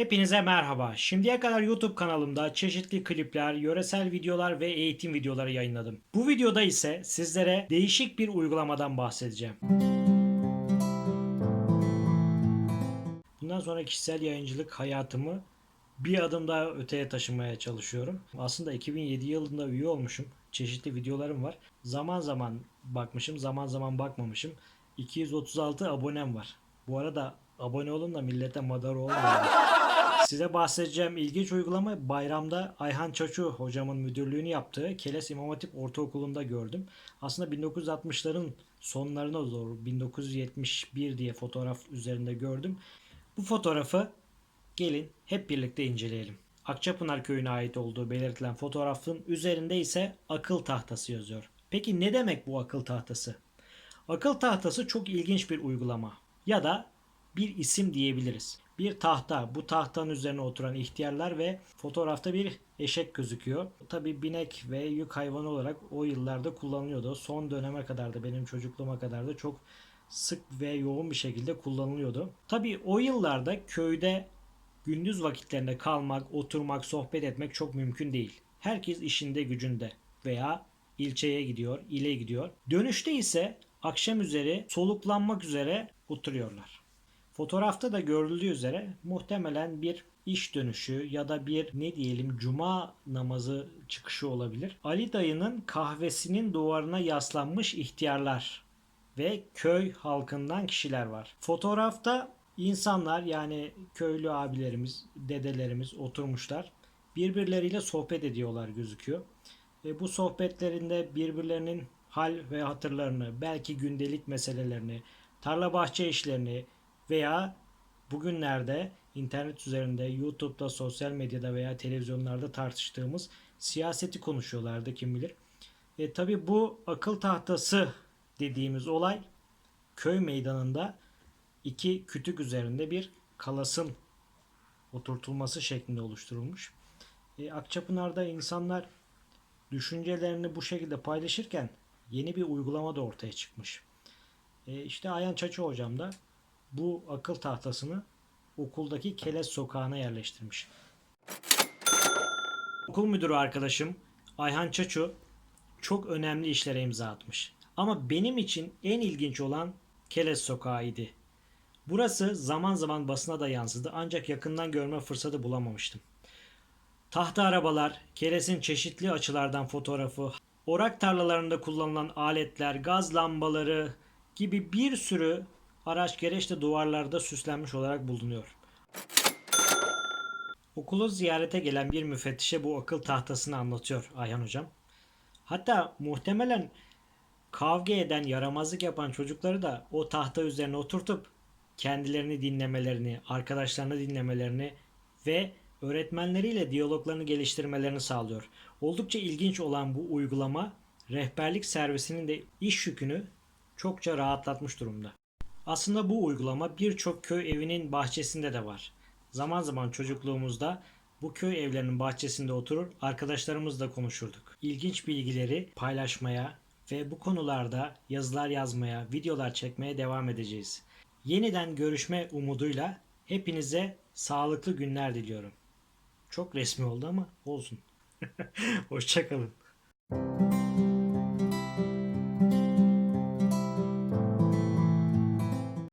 Hepinize merhaba. Şimdiye kadar YouTube kanalımda çeşitli klipler, yöresel videolar ve eğitim videoları yayınladım. Bu videoda ise sizlere değişik bir uygulamadan bahsedeceğim. Bundan sonra kişisel yayıncılık hayatımı bir adım daha öteye taşımaya çalışıyorum. Aslında 2007 yılında üye olmuşum. Çeşitli videolarım var. Zaman zaman bakmışım, zaman zaman bakmamışım. 236 abonem var. Bu arada abone olun da millete madar olmayın. Size bahsedeceğim ilginç uygulama bayramda Ayhan Çaçu hocamın müdürlüğünü yaptığı Keles İmam Hatip Ortaokulu'nda gördüm. Aslında 1960'ların sonlarına doğru 1971 diye fotoğraf üzerinde gördüm. Bu fotoğrafı gelin hep birlikte inceleyelim. Akçapınar köyüne ait olduğu belirtilen fotoğrafın üzerinde ise akıl tahtası yazıyor. Peki ne demek bu akıl tahtası? Akıl tahtası çok ilginç bir uygulama ya da bir isim diyebiliriz. Bir tahta, bu tahtanın üzerine oturan ihtiyarlar ve fotoğrafta bir eşek gözüküyor. Tabi binek ve yük hayvanı olarak o yıllarda kullanılıyordu. Son döneme kadar da benim çocukluğuma kadar da çok sık ve yoğun bir şekilde kullanılıyordu. Tabi o yıllarda köyde gündüz vakitlerinde kalmak, oturmak, sohbet etmek çok mümkün değil. Herkes işinde gücünde veya ilçeye gidiyor, ile gidiyor. Dönüşte ise akşam üzeri soluklanmak üzere oturuyorlar. Fotoğrafta da görüldüğü üzere muhtemelen bir iş dönüşü ya da bir ne diyelim cuma namazı çıkışı olabilir. Ali dayının kahvesinin duvarına yaslanmış ihtiyarlar ve köy halkından kişiler var. Fotoğrafta insanlar yani köylü abilerimiz, dedelerimiz oturmuşlar. Birbirleriyle sohbet ediyorlar gözüküyor. Ve bu sohbetlerinde birbirlerinin hal ve hatırlarını, belki gündelik meselelerini, tarla bahçe işlerini veya bugünlerde internet üzerinde, YouTube'da, sosyal medyada veya televizyonlarda tartıştığımız siyaseti konuşuyorlardı kim bilir. E tabi bu akıl tahtası dediğimiz olay köy meydanında iki kütük üzerinde bir kalasın oturtulması şeklinde oluşturulmuş. E, Akçapınar'da insanlar düşüncelerini bu şekilde paylaşırken yeni bir uygulama da ortaya çıkmış. E, işte Ayhan Çaçı hocam da bu akıl tahtasını okuldaki Keles sokağına yerleştirmiş. Okul müdürü arkadaşım Ayhan Çaçu çok önemli işlere imza atmış. Ama benim için en ilginç olan Keles sokağıydı. Burası zaman zaman basına da yansıdı ancak yakından görme fırsatı bulamamıştım. Tahta arabalar, Keles'in çeşitli açılardan fotoğrafı, orak tarlalarında kullanılan aletler, gaz lambaları gibi bir sürü araç gereç de duvarlarda süslenmiş olarak bulunuyor. Okulu ziyarete gelen bir müfettişe bu akıl tahtasını anlatıyor Ayhan hocam. Hatta muhtemelen kavga eden, yaramazlık yapan çocukları da o tahta üzerine oturtup kendilerini dinlemelerini, arkadaşlarını dinlemelerini ve öğretmenleriyle diyaloglarını geliştirmelerini sağlıyor. Oldukça ilginç olan bu uygulama rehberlik servisinin de iş yükünü çokça rahatlatmış durumda. Aslında bu uygulama birçok köy evinin bahçesinde de var. Zaman zaman çocukluğumuzda bu köy evlerinin bahçesinde oturur arkadaşlarımızla konuşurduk. İlginç bilgileri paylaşmaya ve bu konularda yazılar yazmaya, videolar çekmeye devam edeceğiz. Yeniden görüşme umuduyla hepinize sağlıklı günler diliyorum. Çok resmi oldu ama olsun. Hoşçakalın.